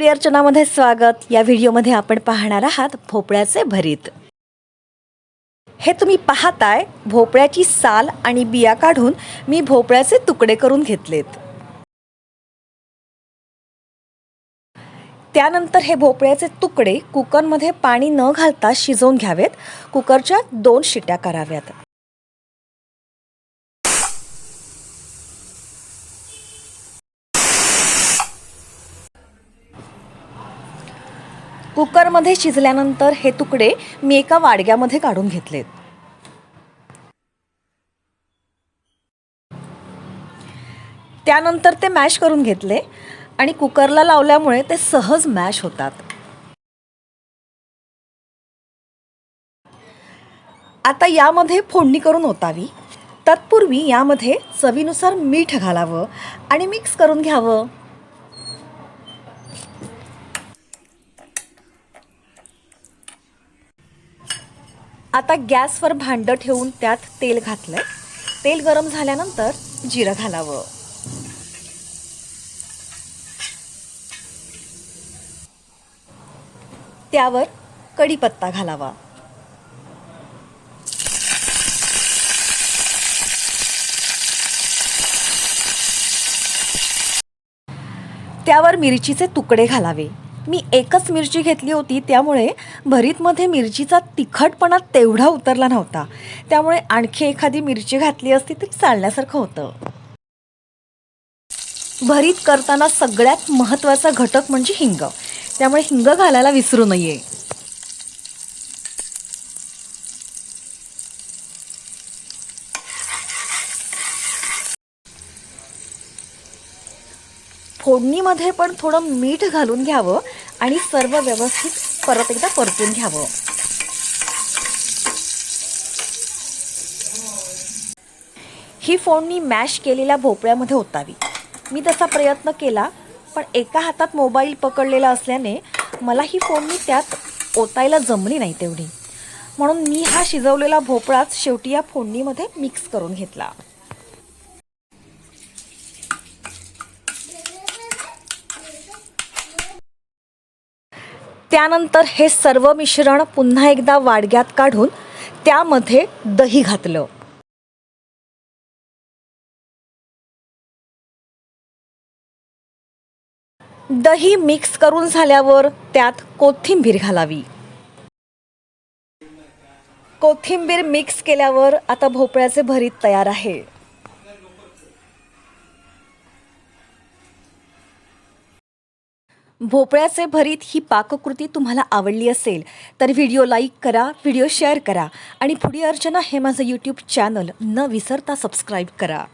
Foodie अर्चनामध्ये स्वागत. या व्हिडिओमध्ये आपण पाहणार आहात भोपळ्याचे भरीत. हे तुम्ही पाहताय भोपळ्याची साल आणि बिया काढून मी भोपळ्याचे तुकडे करून घेतलेत. त्यानंतर हे भोपळ्याचे तुकडे कुकरमध्ये पाणी न घालता शिजवून घ्यावेत. कुकरच्या दोन शिट्या कराव्यात. कुकरमध्ये शिजल्यानंतर हे तुकडे मी एका वाडग्यामध्ये काढून घेतलेत. त्यानंतर ते मॅश करून घेतले आणि कुकरला लावल्यामुळे ते सहज मॅश होतात. आता यामध्ये फोडणी करून ओतावी. तत्पूर्वी यामध्ये चवीनुसार मीठ घालावं आणि मिक्स करून घ्यावं. आता गॅसवर भांडं ठेवून त्यात तेल घातलंय. तेल गरम झाल्यानंतर जिरं घालावं. त्यावर कढीपत्ता घालावा. त्यावर मिरचीचे तुकडे घालावे. मी एकच मिरची घेतली होती त्यामुळे भरीतमध्ये मिरचीचा तिखटपणा तेवढा उतरला नव्हता. त्यामुळे आणखी एखादी मिरची घातली असती तरी चालण्यासारखं होतं. भरीत करताना सगळ्यात महत्त्वाचा घटक म्हणजे हिंग. त्यामुळे हिंग घालायला विसरू नये. फोडणीमध्ये पण थोडं मीठ घालून घ्यावं आणि सर्व व्यवस्थित परत एकदा परतून घ्यावं. ही फोडणी मॅश केलेल्या भोपळ्यामध्ये ओतावी. मी तसा प्रयत्न केला पण एका हातात मोबाईल पकडलेला असल्याने मला ही फोडणी त्यात ओतायला जमली नाही तेवढी. म्हणून मी हा शिजवलेला भोपळाच शेवटी या फोडणीमध्ये मिक्स करून घेतला. त्यानंतर हे सर्व मिश्रण पुन्हा एकदा वाडग्यात काढून त्यामध्ये दही घातलं. दही मिक्स करून झाल्यावर त्यात कोथिंबीर घालावी. कोथिंबीर मिक्स केल्यावर आता भोपळ्याचे भरीत तयार आहे. भोपळ्याचे भरीत ही पाककृती तुम्हाला आवडली असेल तर व्हिडिओ लाईक करा व्हिडिओ शेअर करा आणि पुढी अर्चना हे माझं यूट्यूब चॅनल न विसरता सबस्क्राईब करा.